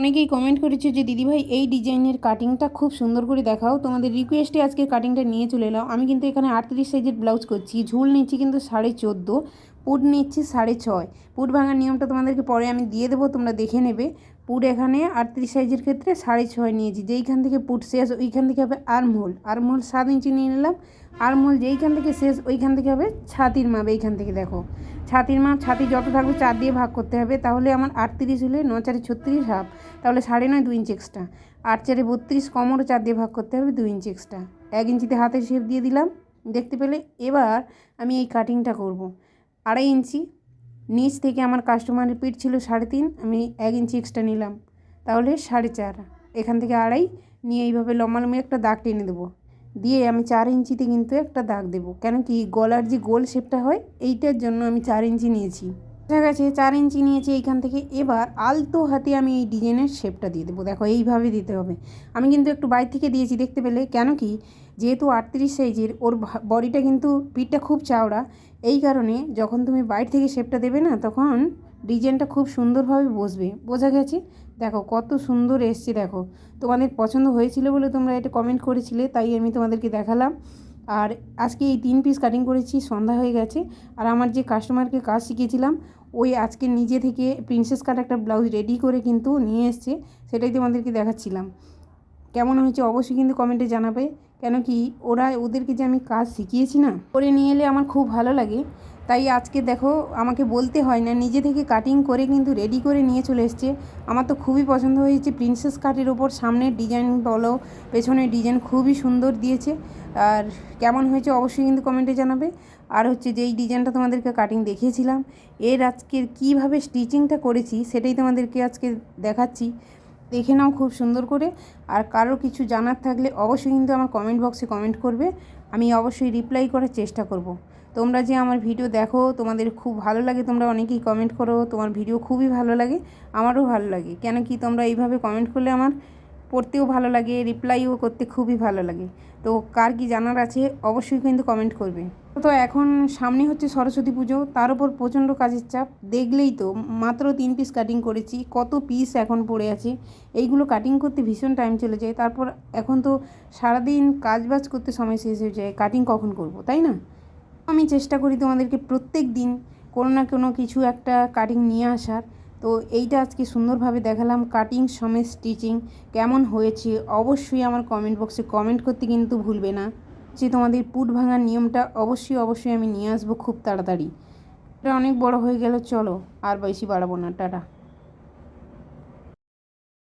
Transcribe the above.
অনেকেই কমেন্ট করেছে যে, দিদিভাই, এই ডিজাইনের কাটিংটা খুব সুন্দর করে দেখাও। তোমাদের রিকোয়েস্টে আজকে কাটিংটা নিয়ে চলে এলাম। আমি কিন্তু এখানে আটত্রিশ সাইজের ব্লাউজ করছি। ঝুল নিচ্ছি কিন্তু সাড়ে চোদ্দ, পুট নিচ্ছি সাড়ে ছয়। পুট ভাঙার নিয়মটা তোমাদেরকে পরে আমি দিয়ে দেবো, তোমরা দেখে নেবে। পুট এখানে আটত্রিশ সাইজের ক্ষেত্রে সাড়ে ছয় নিয়েছি। যেইখান থেকে পুট শেষ, ওইখান থেকে হবে আর্মহোল আর্মহোল সাত ইঞ্চি নিয়ে নিলাম। আর্মহোল যেইখান থেকে শেষ, ওইখান থেকে হবে ছাতির মাপ এইখান থেকে দেখো। ছাতির মাপ, ছাতি যত থাকবে চার দিয়ে ভাগ করতে হবে। তাহলে আমার আটত্রিশ হলে ন চারে ছত্রিশ হাফ। তাহলে সাড়ে নয় দু ইঞ্চি এক্সট্রা। আট চারে বত্রিশ, কমরও চার দিয়ে ভাগ করতে হবে দু ইঞ্চি এক্সট্রা। এক ইঞ্চিতে হাতের শেপ দিয়ে দিলাম। দেখতে পেলে এবার আমি এই কাটিংটা করব। আড়াই ইঞ্চি নিচ থেকে আমার কাস্টমারের পিঠ ছিল সাড়ে তিন, আমি এক ইঞ্চি এক্সট্রা নিলাম। তাহলে সাড়ে চার। এখান থেকে আড়াই, নিয়ে এইভাবে লম্বা লম্বালম্বি একটা দাগ টেনে দেবো। দিয়ে আমি চার ইঞ্চিতে কিন্তু একটা দাগ দেবো। কেন কি গলার যে গোল শেপটা হয়, এইটার জন্য আমি চার ইঞ্চি নিয়েছি। ঠিক আছে চার ইঞ্চি নিয়েছি এইখান থেকে। এবার আলতো হাতে আমি এই ডিজাইনের শেপটা দিয়ে দেবো। দেখো, এইভাবে দিতে হবে। আমি কিন্তু একটু বাইর থেকে দিয়েছি, দেখতে পেলে। কেন কি যেহেতু আটত্রিশ সাইজের, ওর বডিটা কিন্তু পিঠটা খুব চাওড়া। এই কারণে যখন তুমি বাইর থেকে শেপটা দেবে না, তখন ডিজাইনটা খুব সুন্দরভাবে বসবে। বোঝা গেছে? দেখো, কত সুন্দর এসছে, দেখো। তোমাদের পছন্দ হয়েছিল বলে তোমরা এটা কমেন্ট করেছিলে, তাই আমি তোমাদেরকে দেখালাম। আর আজকে এই তিন পিস কাটিং করেছি, সন্ধ্যা হয়ে গেছে। আর আমার যে কাস্টমারকে কাজ শিখিয়েছিলাম, ওই আজকে নিজে থেকে প্রিন্সেস কাট একটা ব্লাউজ রেডি করে কিন্তু নিয়ে এসছে, সেটাই তোমাদেরকে দেখাচ্ছিলাম। কেমন হয়েছে অবশ্যই কিন্তু কমেন্টে জানাবে। কেন কি ওরা ওদেরকে যে আমি কাজ শিখিয়েছি না, করে নিয়ে এলে আমার খুব ভালো লাগে। তাই আজকে দেখো আমাকে বলতে হয় না, নিজে থেকে কাটিং করে কিন্তু রেডি করে নিয়ে চলে এসছে। আমার তো খুবই পছন্দ হয়েছে প্রিন্সেস কাটের ওপর সামনের ডিজাইন বলো পেছনের ডিজাইন খুবই সুন্দর দিয়েছে। আর কেমন হয়েছে অবশ্যই কিন্তু কমেন্টে জানাবে। আর হচ্ছে যেই ডিজাইনটা তোমাদেরকে কাটিং দেখিয়েছিলাম, এর আজকের কীভাবে স্টিচিংটা করেছি সেটাই তোমাদেরকে আজকে দেখাচ্ছি। দেখে নাও খুব সুন্দর করে। আর কারও কিছু জানার থাকলে অবশ্যই কিন্তু আমার কমেন্ট বক্সে কমেন্ট করবে। আমি অবশ্যই রিপ্লাই করার চেষ্টা করব। তোমরা যে আমার ভিডিও দেখো, তোমাদের খুব ভালো লাগে, তোমরা অনেকেই কমেন্ট করো। তোমার ভিডিও খুবই ভালো লাগে, আমারও ভালো লাগে। কেন কি তোমরা এইভাবে কমেন্ট করলে আমার পড়তেও ভালো লাগে রিপ্লাইও করতে খুবই ভালো লাগে। তো কার কি জানার আছে, অবশ্যই কিন্তু কমেন্ট করবে। তো এখন সামনে হচ্ছে সরস্বতী পুজো, তার উপর প্রচণ্ড কাজের চাপ। দেখলেই তো, মাত্র তিন পিস কাটিং করেছি, কত পিস এখন পড়ে আছে। এইগুলো কাটিং করতে ভীষণ টাইম চলে যায়। তারপর এখন তো সারাদিন কাজ বাজ করতে সময় শেষ হয়ে যায় কাটিং কখন করব, তাই না? আমি চেষ্টা করি তোমাদেরকে প্রত্যেক দিন কোনো না কোনো কিছু একটা কাটিং নিয়ে আসার। তো এইটা আজকে সুন্দরভাবে দেখালাম কাটিং সমেত স্টিচিং কেমন হয়েছে অবশ্যই আমার কমেন্ট বক্সে কমেন্ট করতে কিন্তু ভুলবে না। যে তোমাদের পুট ভাঙার নিয়মটা অবশ্যই অবশ্যই আমি নিয়ে আসব খুব তাড়াতাড়ি। এটা অনেক বড় হয়ে গেল চলো, আর বেশি বাড়াবো না, টাটা।